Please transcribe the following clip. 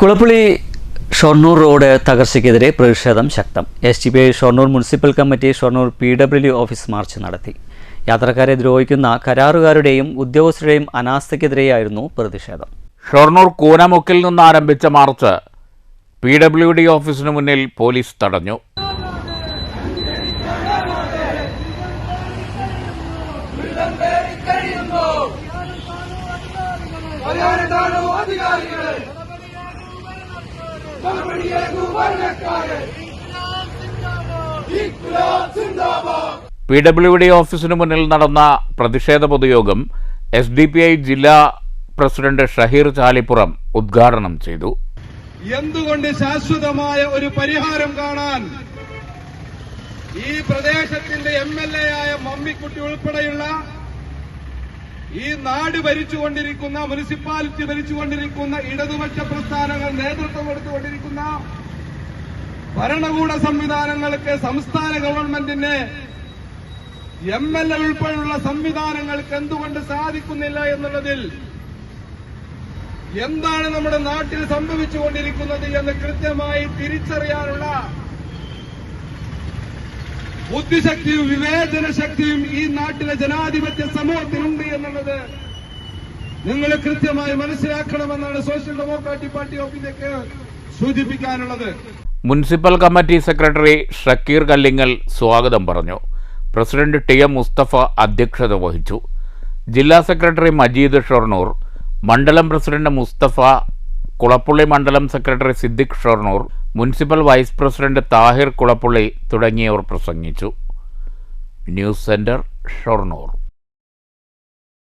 Kulappully Shoranur road തകർച്ചയ്ക്കെതിരെ പ്രതിഷേധം ശക്തം. S D P I Shoranur municipal committee Shoranur P W office march നടത്തി. യാത്രക്കാരെ ദ്രോഹിക്കുന്ന കരാറുകാരുടെയും ഉദ്യോഗസ്ഥരുടെയും അനാസ്ഥയ്ക്കെതിരെയായിരുന്നു പ്രതിഷേധം. ഷൊർണൂർ കൂനമുക്കിൽ നിന്ന് ആരംഭിച്ച മാർച്ച് പി ഡബ്ല്യു ഡി ഓഫീസിന് മുന്നിൽ പോലീസ് തടഞ്ഞു. അധികാരികളെ പി ഡബ്ല്യു ഡി ഓഫീസിന് മുന്നിൽ നടന്ന പ്രതിഷേധ പൊതുയോഗം എസ് ഡി പി ഐ ജില്ലാ പ്രസിഡന്റ് ഷഹീർ ചാലിപ്പുറം ഉദ്ഘാടനം ചെയ്തു. എന്തുകൊണ്ട് ശാശ്വതമായ ഒരു പരിഹാരം കാണാൻ ഈ പ്രദേശത്തിന്റെ എം എൽ എ ആയ മമ്മിക്കുട്ടി ഉൾപ്പെടെയുള്ള ഈ നാട് ഭരിച്ചുകൊണ്ടിരിക്കുന്ന മുനിസിപ്പാലിറ്റി ഭരിച്ചുകൊണ്ടിരിക്കുന്ന ഇടതുപക്ഷ പ്രസ്ഥാനങ്ങൾ നേതൃത്വം കൊടുത്തുകൊണ്ടിരിക്കുന്ന ഭരണകൂട സംവിധാനങ്ങൾക്ക് സംസ്ഥാന ഗവൺമെന്റിന് എം എൽ എ ഉൾപ്പെടെയുള്ള സംവിധാനങ്ങൾക്ക് എന്തുകൊണ്ട് സാധിക്കുന്നില്ല എന്നുള്ളതിൽ എന്താണ് നമ്മുടെ നാട്ടിൽ സംഭവിച്ചുകൊണ്ടിരിക്കുന്നത് എന്ന് കൃത്യമായി തിരിച്ചറിയാനുള്ള ബുദ്ധിശക്തിയും വിവേചന ശക്തിയും ഈ നാട്ടിലെ ജനാധിപത്യ സമൂഹത്തിനുണ്ട് എന്നുള്ളത് നിങ്ങൾ കൃത്യമായി മനസ്സിലാക്കണമെന്നാണ് സോഷ്യൽ ഡെമോക്രാറ്റിക് പാർട്ടി ഓഫ് ഇന്ത്യയ്ക്ക് സൂചിപ്പിക്കാനുള്ളത്. Municipal committee secretary Shakeer Kallingal സ്വാഗതം പറഞ്ഞു. പ്രസിഡന്റ് ടി എം മുസ്തഫ അധ്യക്ഷത വഹിച്ചു. ജില്ലാ സെക്രട്ടറി മജീദ് ഷൊർണൂർ മണ്ഡലം പ്രസിഡന്റ് മുസ്തഫ കുളപ്പുള്ളി മണ്ഡലം secretary Siddique Shoranur municipal vice president Thahir Kulappully തുടങ്ങിയവർ പ്രസംഗിച്ചു. News centre Shoranur.